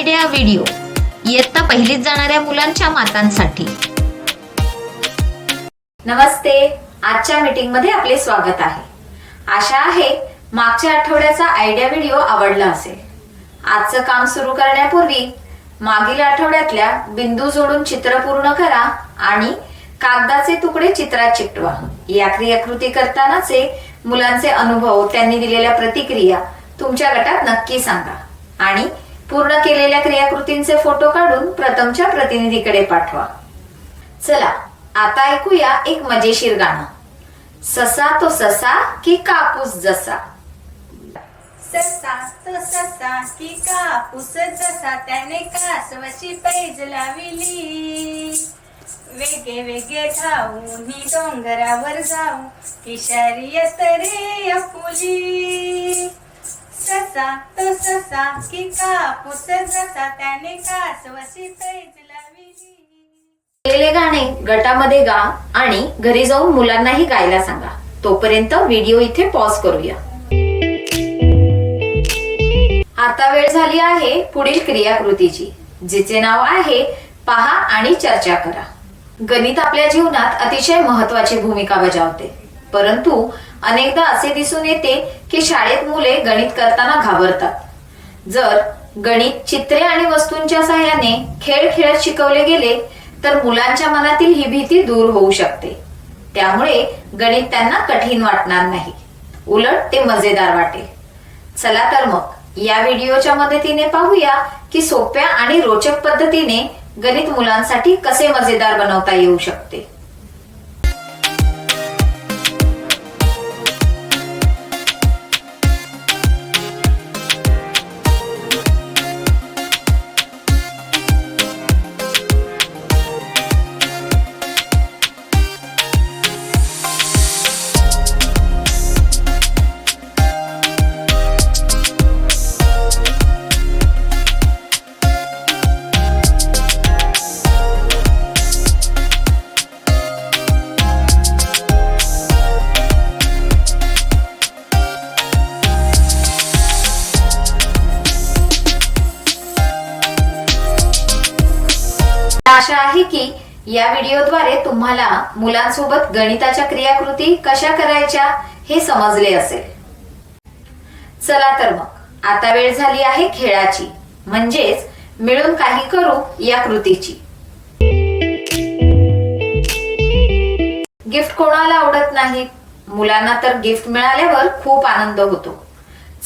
Idea video इयत्ता पहिलीत जाणाऱ्या मुलांच्या मातांसाठी. नमस्ते. आजच्या मीटिंगमध्ये आपले स्वागत आहे. आशा आहे मागच्या आठवड्याचा आयडिया व्हिडिओ आवडला असेल. आजचं काम सुरू करण्यापूर्वी मागील आठवड्यातल्या बिंदू जोडून चित्र पूर्ण करा आणि कागदाचे तुकडे चित्रात चिकटवा. या क्रियाकृती करतानाचे मुलांचे अनुभव त्यांनी दिलेल्या प्रतिक्रिया तुमच्या गटात नक्की सांगा. आणि पूर्ण केलेल्या क्रियाकृतींचे फोटो काढून प्रथमच्या प्रतिनिधीकडे पाठवा. चला आता ऐकूया एक मजेशीर गाणं. ससा तो ससा की कापूस जसा. ससा तो ससा की कापूस जसा त्याने कासवाची पैज लाविली. वेगे वेगे धावून डोंगरावर जाऊ किशारी शर्यत रे अपुली. जसा तो ससा की कापूस जसा त्याने कासवशी केलेले गाणे गटामध्ये गा आणि घरी जाऊन मुलांनाही गायला सांगा. तोपर्यंत व्हिडिओ इथे पॉज करूया. आता वेळ झाली आहे पुढील क्रियाकृतीची जिचे नाव आहे पहा आणि चर्चा करा. गणित आपल्या जीवनात अतिशय महत्वाची भूमिका बजावते. परंतु अनेकदा असे दिसून येते की शाळेत मुले गणित करताना घाबरतात. जर गणित चित्रे आणि वस्तूंच्या सहाय्याने खेळ खेळत शिकवले गेले तर मुलांच्या मनातील ही भीती दूर होऊ शकते. त्यामुळे गणित त्यांना कठीण वाटणार नाही. उलट ते मजेदार वाटेल. चला तर मग या व्हिडिओच्या मदतीने पाहूया की सोप्या आणि रोचक पद्धतीने गणित मुलांसाठी कसे मजेदार बनवता येऊ शकते. आशा आहे की या व्हिडिओद्वारे तुम्हाला मुलांसोबत गणिताच्या क्रियाकृती कशा करायच्या हे समजले असेल. चला तर मग आता वेळ झाली आहे खेळाची. म्हणजेच मिळून काही करू या कृतीची. गिफ्ट कोणाला आवडत नाहीत मुलांना तर गिफ्ट मिळाल्यावर खूप आनंद होतो.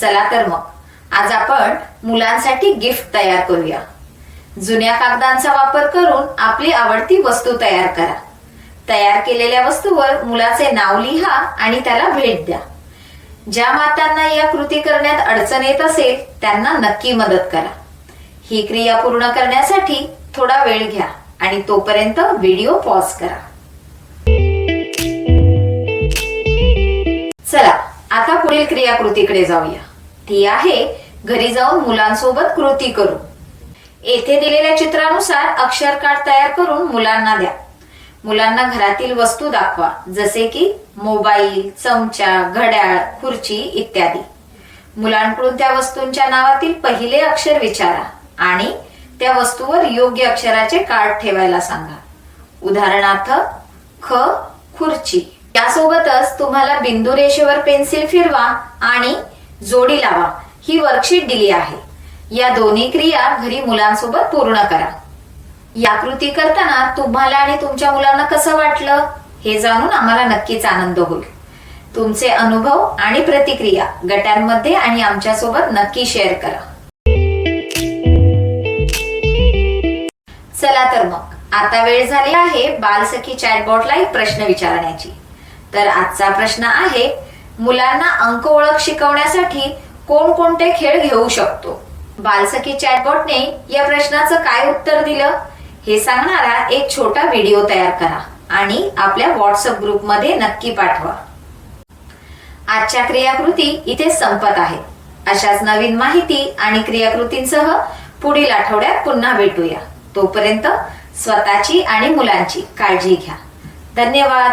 चला तर मग आज आपण मुलांसाठी गिफ्ट तयार करूया. जुन्या कागदांचा वापर करून आपली आवडती वस्तू तयार करा. तयार केलेल्या वस्तूवर मुलाचे नाव लिहा आणि त्याला भेट द्या. ज्या मातांना या कृती करण्यात अडचण येत असेल त्यांना नक्की मदत करा. ही क्रिया पूर्ण करण्यासाठी थोडा वेळ घ्या आणि तोपर्यंत व्हिडिओ पॉज करा. चला आता पुढील क्रियाकृतीकडे जाऊया. ती आहे घरी जाऊन मुलांसोबत कृती करू. येथे दिलेल्या चित्रानुसार अक्षर कार्ड तयार करून मुलांना द्या. मुलांना घरातील वस्तू दाखवा जसे की मोबाईल चमचा घड्याळ खुर्ची इत्यादी. मुलांकडून त्या वस्तूंच्या नावातील पहिले अक्षर विचारा आणि त्या वस्तूवर योग्य अक्षराचे कार्ड ठेवायला सांगा. उदाहरणार्थ ख खुर्ची. यासोबतच तुम्हाला बिंदू रेषेवर पेन्सिल फिरवा आणि जोडी लावा. ही वर्कशीट दिली आहे. या दोन्ही क्रिया घरी मुलांसोबत पूर्ण करा. या कृती करताना तुम्हाला आणि तुमच्या मुलांना कसं वाटलं हे जाणून आम्हाला नक्कीच आनंद होईल. तुमचे अनुभव आणि प्रतिक्रिया गटांमध्ये आणि आमच्यासोबत नक्की शेअर करा. चला तर मग आता वेळ झाली आहे बालसखी चॅटबॉटला एक प्रश्न विचारण्याची. तर आजचा प्रश्न आहे मुलांना अंक ओळख शिकवण्यासाठी कोणकोणते खेळ घेऊ शकतो? बालसखी चॅटबॉटने या प्रश्नाचं काय उत्तर दिलं? हे सांगणारा एक छोटा व्हिडिओ तयार करा आणि आपल्या व्हॉट्सअप ग्रुपमध्ये नक्की पाठवा. आजच्या क्रियाकृती इथे संपत आहेत अशाच नवीन माहिती आणि क्रियाकृतींसह पुढील आठवड्यात पुन्हा भेटूया. तोपर्यंत स्वतःची आणि मुलांची काळजी घ्या. धन्यवाद!